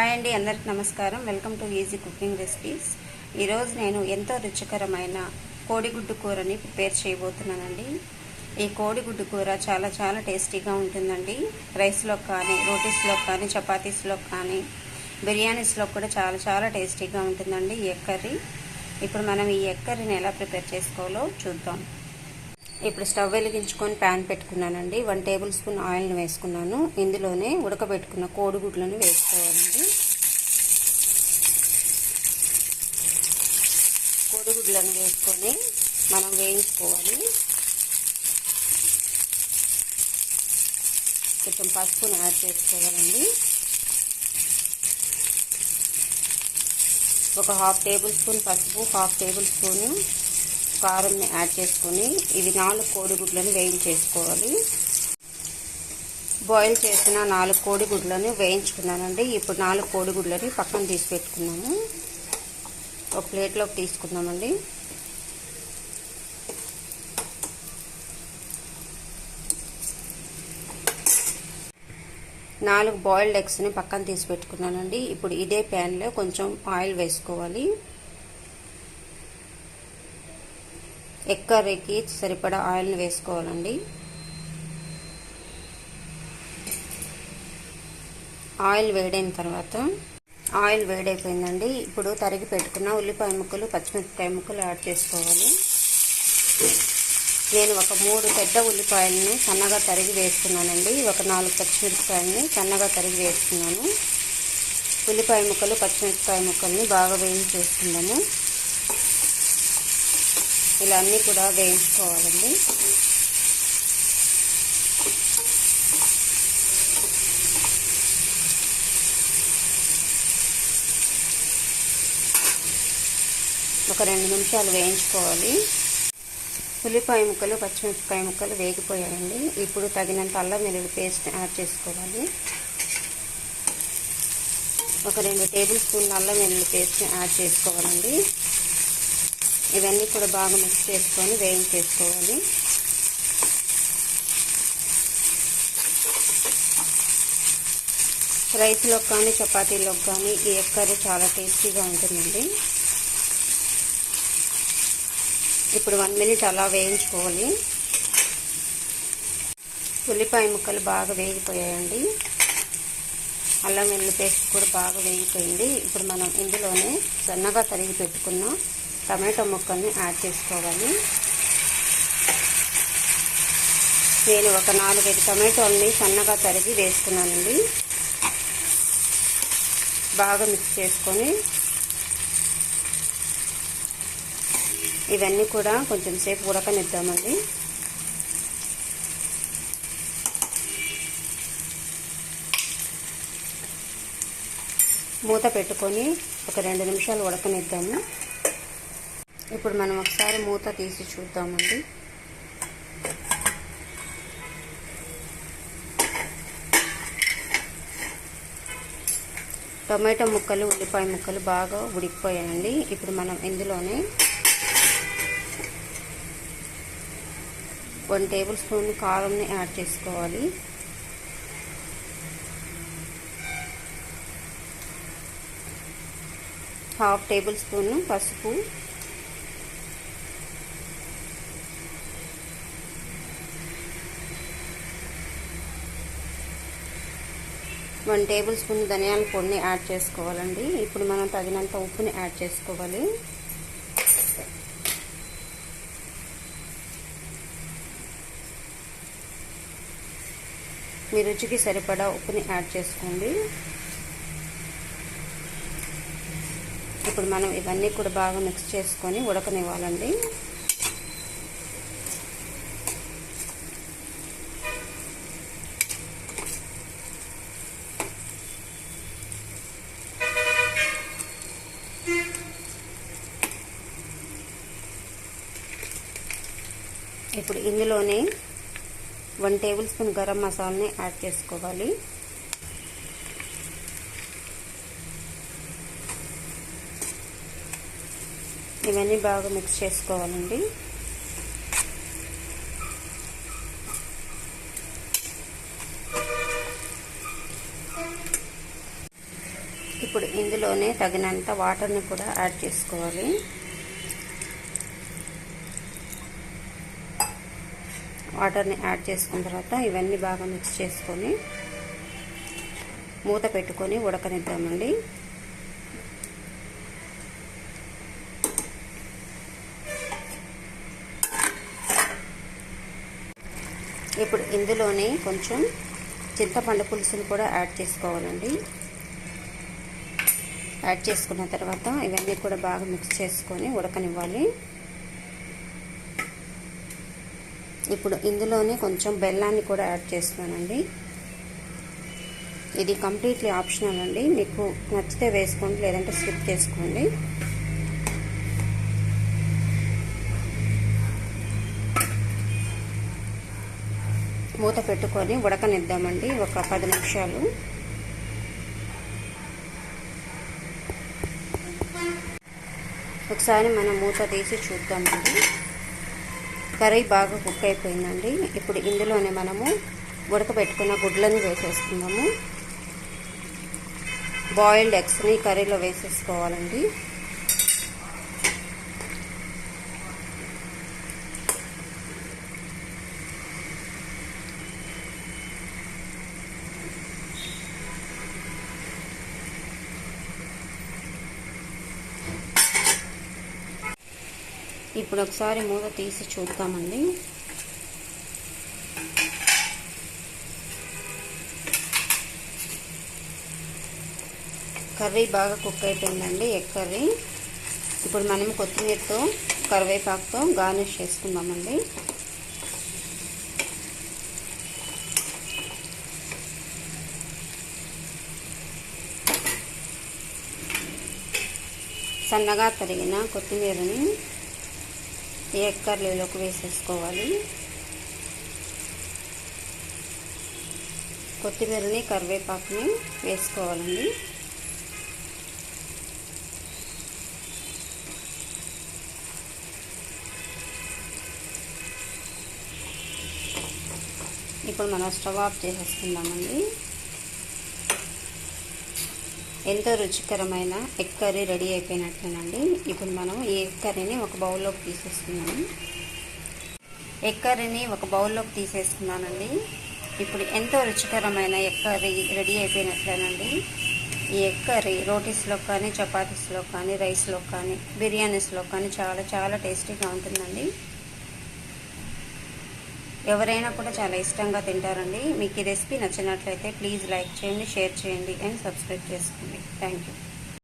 Hi అండి అందరికి నమస్కారం. Welcome to easy cooking recipes. ఈరోజు నేను ఎంతో రుచికరమైన కోడిగుడ్డు కూరని ప్రిపేర్ చేయబోతున్నానండి. ఈ కోడిగుడ్డు కూర చాలా చాలా టేస్టీగా ఉంటుందండి. రైస్లో కానీ రోటీస్లో కానీ చపాతీస్లో కానీ బిర్యానీస్లో కూడా చాలా చాలా టేస్టీగా ఉంటుందండి ఈ ఎక్కర్రీ ఇప్పుడు మనం ఈ ఎక్కర్రీని ఎలా ప్రిపేర్ చేసుకోవాలో చూద్దాం. ఇప్పుడు స్టవ్ వెలిగించుకొని ప్యాన్ పెట్టుకున్నానండి. వన్ టేబుల్ స్పూన్ ఆయిల్ని వేసుకున్నాను. ఇందులోనే ఉడకబెట్టుకున్న కోడిగుడ్లను వేసుకోవాలండి. కోడిగుడ్లను వేసుకొని మనం వేయించుకోవాలి. కొంచెం పసుపుని యాడ్ చేసుకోవాలండి. ఒక హాఫ్ టేబుల్ స్పూన్ పసుపు హాఫ్ టేబుల్ స్పూన్ కారంని యాడ్ చేసుకొని ఇవి నాలుగు కోడిగుడ్లను వేయించేసుకోవాలి. బాయిల్ చేసిన నాలుగు కోడిగుడ్లను వేయించుకున్నానండి. ఇప్పుడు నాలుగు కోడిగుడ్లని పక్కన తీసి పెట్టుకున్నాము ఒక ప్లేట్లోకి తీసుకుందామండి. నాలుగు బాయిల్డ్ ఎగ్స్ని పక్కన తీసి పెట్టుకున్నానండి. ఇప్పుడు ఇదే ప్యాన్లో కొంచెం ఆయిల్ వేసుకోవాలి. ఎగ్ కర్రీకి సరిపడా ఆయిల్ని వేసుకోవాలండి. ఆయిల్ వేడైన తర్వాత ఆయిల్ వేడైపోయిందండి. ఇప్పుడు తరిగి పెట్టుకున్న ఉల్లిపాయ ముక్కలు పచ్చిమిరపకాయ ముక్కలు యాడ్ చేసుకోవాలి. నేను ఒక మూడు పెద్ద ఉల్లిపాయలని సన్నగా తరిగి వేసుకున్నానండి ఒక నాలుగు పచ్చిమిరపకాయలని సన్నగా తరిగి వేసుకున్నాను ఉల్లిపాయ ముక్కలు పచ్చిమిరపకాయ ముక్కల్ని బాగా వేయించేసుకుందాము. ఇలా అన్నీ కూడా వేయించుకోవాలండి. ఒక రెండు నిమిషాలు వేయించుకోవాలి. ఉల్లిపాయ ముక్కలు పచ్చిమిరపకాయ ముక్కలు వేగిపోయాయండి. ఇప్పుడు తగినంత అల్లం వెల్లుల్లి పేస్ట్ యాడ్ చేసుకోవాలి. ఒక రెండు టేబుల్ స్పూన్ అల్లం వెల్లుల్లి పేస్ట్ యాడ్ చేసుకోవాలండి. ఇవన్నీ కూడా బాగా మిక్స్ చేసుకొని వేయించేసుకోవాలి. రైస్లోకి కానీ చపాతీలోకి కానీ ఈ ఎక్కరు చాలా టేస్టీగా ఉంటుందండి. ఇప్పుడు వన్ మినిట్ అలా వేయించుకోవాలి. ఉల్లిపాయ ముక్కలు బాగా వేగిపోయాయండి. అల్లం వెల్లుల్లి పేస్ట్ కూడా బాగా వేగిపోయింది. ఇప్పుడు మనం ఇందులోనే సన్నగా తరిగి పెట్టుకున్నాం టమాటో ముక్కల్ని యాడ్ చేసుకోవాలి. నేను ఒక నాలుగైదు టమాటోల్ని సన్నగా తరిగి వేసుకున్నానండి బాగా మిక్స్ చేసుకొని ఇవన్నీ కూడా కొంచెం సేపు ఉడకనిద్దామండి. మూత పెట్టుకొని ఒక రెండు నిమిషాలు ఉడకనిద్దాము. ఇప్పుడు మనం ఒకసారి మూత తీసి చూద్దామండి. టొమాటో ముక్కలు ఉల్లిపాయ ముక్కలు బాగా ఉడికిపోయాయండి. ఇప్పుడు మనం ఇందులోనే వన్ టేబుల్ స్పూన్ కారంని యాడ్ చేసుకోవాలి. హాఫ్ టేబుల్ స్పూన్ పసుపు వన్ టేబుల్ స్పూన్ ధనియాల పొడిని యాడ్ చేసుకోవాలండి. ఇప్పుడు మనం తగినంత ఉప్పుని యాడ్ చేసుకోవాలి. మీ రుచికి సరిపడా ఉప్పుని యాడ్ చేసుకోండి. ఇప్పుడు మనం ఇవన్నీ కూడా బాగా మిక్స్ చేసుకొని ఉడకనివ్వాలండి. ఇప్పుడు ఇందులోనే వన్ టేబుల్ స్పూన్ గరం మసాలాని యాడ్ చేసుకోవాలి. ఇవన్నీ బాగా మిక్స్ చేసుకోవాలండి. ఇప్పుడు ఇందులోనే తగినంత వాటర్ని కూడా యాడ్ చేసుకోవాలి. వాటర్ని యాడ్ చేసుకున్న తర్వాత ఇవన్నీ బాగా మిక్స్ చేసుకొని మూత పెట్టుకొని ఉడకనిద్దామండి ఇప్పుడు ఇందులోనే కొంచెం చింతపండు పులుసును కూడా యాడ్ చేసుకోవాలండి. యాడ్ చేసుకున్న తర్వాత ఇవన్నీ కూడా బాగా మిక్స్ చేసుకొని ఉడకనివ్వాలి. ఇప్పుడు ఇందులోనే కొంచెం బెల్లాన్ని కూడా యాడ్ చేస్తున్నానండి. ఇది కంప్లీట్లీ ఆప్షనల్ అండి. మీకు నచ్చితే వేసుకోండి లేదంటే స్కిప్ చేసుకోండి. మూత పెట్టుకొని ఉడకనిద్దామండి ఒక పది నిమిషాలు. ఒకసారి మనం మూత తీసి చూద్దామండి. కర్రీ బాగా కుక్ అయిపోయిందండి. ఇప్పుడు ఇందులోనే మనము ఉడకబెట్టుకున్న గుడ్లను వేసేసుకుందాము. బాయిల్డ్ ఎగ్స్ని కర్రీలో వేసేసుకోవాలండి. ఇప్పుడు ఒకసారి మూత తీసి చూద్దామండి. కర్రీ బాగా కుక్ అయిపోయిందండి ఎగ్ కర్రీ. ఇప్పుడు మనం కొత్తిమీరతో కరివేపాకుతో గార్నిష్ చేసుకుందామండి. సన్నగా తరిగిన కొత్తిమీరని ఎగ్ కర్రీలోకి వేసేసుకోవాలి? కొత్తిమీరని కరివేపాకుని వేసుకోవాలండి. ఇప్పుడు మనం స్టవ్ ఆఫ్ చేసేసుకుందామండి. ఎంతో రుచికరమైన ఎగ్ కర్రీ రెడీ అయిపోయినట్లేనండి. ఇప్పుడు మనం ఈ ఎగ్ కర్రీని ఒక బౌల్లోకి తీసేసుకున్నాము ఎగ్ కర్రీని ఒక బౌల్లోకి తీసేసుకున్నానండి. ఇప్పుడు ఎంతో రుచికరమైన ఎగ్ కర్రీ రెడీ అయిపోయినట్లేనండి. ఈ ఎగ్ కర్రీ రోటీస్లో కానీ చపాతీస్లో కానీ రైస్లో కానీ బిర్యానీస్లో కానీ చాలా చాలా టేస్టీగా ఉంటుందండి. ఎవరైనా కూడా చాలా ఇష్టంగా తింటారండి. మీకు ఈ రెసిపీ నచ్చినట్లయితే ప్లీజ్ లైక్ చేయండి షేర్ చేయండి అండ్ సబ్స్క్రైబ్ చేసుకోండి. Thank you